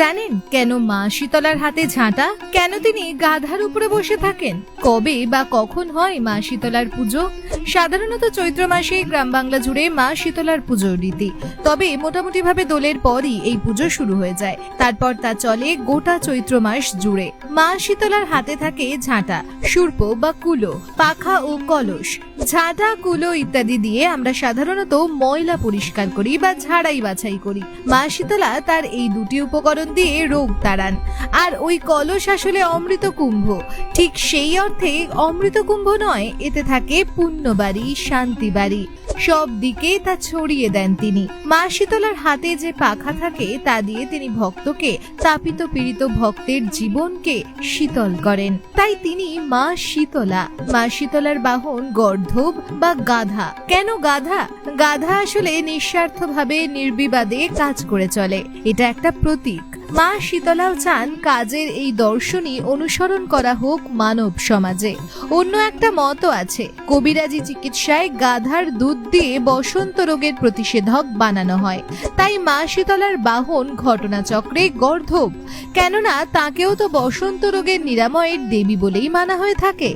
জানেন কেন মা শীতলার হাতে ঝাঁটা? কেন তিনি গাধার উপরে বসে থাকেন? কবে বা কখন হয় মা শীতলার পুজো? সাধারণত চৈত্র মাসে গ্রাম বাংলা জুড়ে মা শীতলার পুজোর রীতি। তবে মোটামুটি ভাবে দোলের পরই এই পুজো শুরু হয়ে যায়। তারপর তা চলে গোটা চৈত্র মাস জুড়ে। মা শীতলার হাতে থাকে ঝাঁটা, সুর্প বা কুলো, পাখা ও কলস। ঝাঁটা কুলো ইত্যাদি দিয়ে আমরা সাধারণত ময়লা পরিষ্কার করি বা ঝাড়াই বাছাই করি। মা শীতলা তার এই দুটি উপকরণ দিয়ে রোগ তাড়ান। আর ওই কলস আসলে অমৃত কুম্ভ ঠিক সেই অর্থে অমৃত কুম্ভ নয়, এতে থাকে পুণ্যবাড়ি শান্তি বাড়ি সব দিকেই তা ছড়িয়ে দেন তিনি। মা শীতলার হাতে যে পাখা থাকে, তা দিয়ে তিনি ভক্তকে, চাপিত পীড়িত ভক্তের জীবনকে শীতল করেন। তাই তিনি মা শীতলা। মা শীতলার বাহন গর্ধব বা গাধা। কেন গাধা? গাধা আসলে নিঃস্বার্থভাবে, নির্বিবাদে কাজ করে চলে। এটা একটা প্রতীক। মা শীতলাও চান কাজের এই দর্শনই অনুসরণ করা হোক মানব সমাজে। অন্য একটা মতও আছে, কবিরাজি চিকিৎসায় গাধার দুধ দিয়ে বসন্ত রোগের প্রতিষেধক বানানো হয়। তাই মা শীতলার বাহন ঘটনাচক্রে গর্ধব। কেননা তাকেও তো বসন্ত রোগের নিরাময়ের দেবী বলেই মানা হয়ে থাকে।